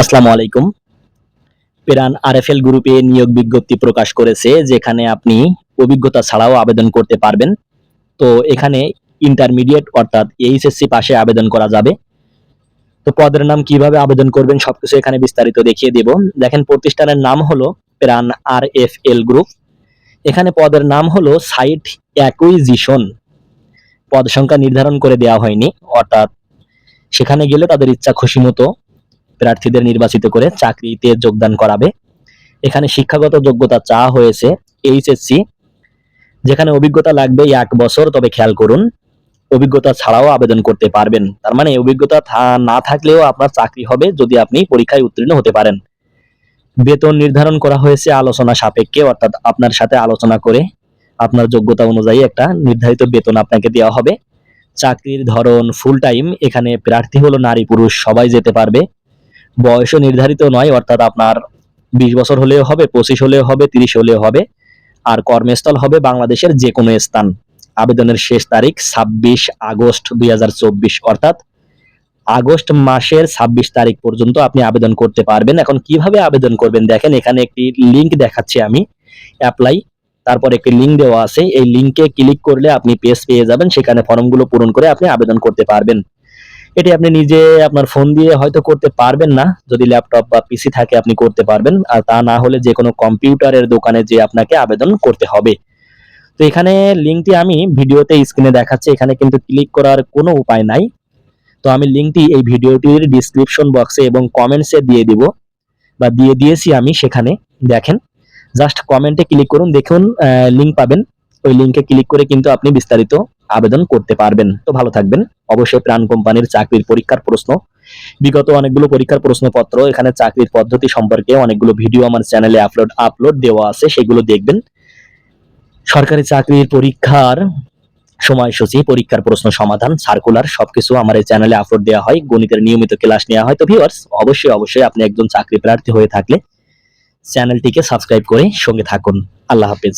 আসসালামু আলাইকুম। পেরান আরএফএল গ্রুপে নিয়োগ বিজ্ঞপ্তি প্রকাশ করেছে, যেখানে আপনি অভিজ্ঞতা ছাড়াও আবেদন করতে পারবেন। তো এখানে ইন্টারমিডিয়েট অর্থাৎ এইচএসসি পাশে আবেদন করা যাবে। তো পদের নাম কীভাবে আবেদন করবেন সবকিছু এখানে বিস্তারিত দেখিয়ে দেব। দেখেন, প্রতিষ্ঠানের নাম হলো প্রাণ আর এফ এল গ্রুপ। এখানে পদের নাম হলো সাইট অ্যাকুইজিশন। পদ সংখ্যা নির্ধারণ করে দেওয়া হয়নি, অর্থাৎ সেখানে গেলে তাদের ইচ্ছা খুশি মতো প্রার্থীদের নির্বাচিত করে চাকরিতে যোগদান করাবে। এখানে শিক্ষাগত যোগ্যতা চা হয়েছে, এইচএসসি। যেখানে অভিজ্ঞতা লাগবে এক বছর, তবে খেয়াল করুন, অভিজ্ঞতা ছাড়াও আবেদন করতে পারবেন। তার মানে অভিজ্ঞতা না থাকলেও আপনার চাকরি হবে যদি আপনি পরীক্ষায় উত্তীর্ণ হতে পারেন। বেতন নির্ধারণ করা হয়েছে আলোচনা সাপেক্ষে, অর্থাৎ আপনার সাথে আলোচনা করে আপনার যোগ্যতা অনুযায়ী একটা নির্ধারিত বেতন আপনাকে দেওয়া হবে। চাকরির ধরন ফুল টাইম এখানে প্রার্থী হলো নারী পুরুষ, সবাই যেতে পারবে। বয়সও নির্ধারিত নয়, অর্থাৎ আপনার বিশ বছর হলেও হবে, পঁচিশ হলেও হবে, তিরিশ হলেও হবে। আর কর্মস্থল হবে বাংলাদেশের যে কোনো স্থান। আবেদনের শেষ তারিখ ছাব্বিশ আগস্ট দুই অর্থাৎ আগস্ট মাসের ছাব্বিশ তারিখ পর্যন্ত আপনি আবেদন করতে পারবেন। এখন কীভাবে আবেদন করবেন দেখেন, এখানে একটি লিংক দেখাচ্ছি আমি, অ্যাপ্লাই। তারপর একটি লিঙ্ক দেওয়া আছে, এই লিংকে ক্লিক করলে আপনি পেজ পেয়ে যাবেন, সেখানে ফর্মগুলো পূরণ করে আপনি আবেদন করতে পারবেন। এটি আপনি নিজে আপনার ফোন দিয়ে হয়তো করতে পারবেন না। যদি ল্যাপটপ বা পিসি থাকে আপনি করতে পারবেন। আর তা না হলে যে কোনো কম্পিউটারের দোকানে যে আপনাকে আবেদন করতে হবে। তো এখানে লিঙ্কটি আমি ভিডিওতে স্ক্রিনে দেখাচ্ছি। এখানে কিন্তু ক্লিক করার কোনো উপায় নাই। তো আমি লিঙ্কটি এই ভিডিওটির ডিসক্রিপশন বক্সে এবং কমেন্টসে দিয়ে দিব বা দিয়ে দিয়েছি আমি সেখানে। দেখেন জাস্ট কমেন্টে ক্লিক করুন। দেখুন লিঙ্ক পাবেন। ওই লিঙ্কে ক্লিক করে কিন্তু আপনি বিস্তারিত আবেদন করতে পারবেন। তো ভালো থাকবেন। অবশ্যই প্রাণ কোম্পানির চাকরির পরীক্ষার প্রশ্ন। বিগত অনেকগুলো পরীক্ষার প্রশ্নপত্র, এখানে চাকরির পদ্ধতি সম্পর্কে অনেকগুলো ভিডিও আমার চ্যানেলে আপলোড আপলোড দেওয়া আছে, সেগুলো দেখবেন। সরকারি চাকরির পরীক্ষার সময়সূচি, পরীক্ষার প্রশ্ন সমাধান সার্কুলার সবকিছু আমার এই চ্যানেলে আপলোড দেওয়া হয়। গণিতের নিয়মিত ক্লাস নেওয়া হয়। তো ভিউয়ার্স অবশ্যই অবশ্যই আপনি একজন চাকরি প্রার্থী হয়ে থাকলে চ্যানেলটিকে সাবস্ক্রাইব করে সঙ্গে থাকুন। আল্লাহ হাফেজ।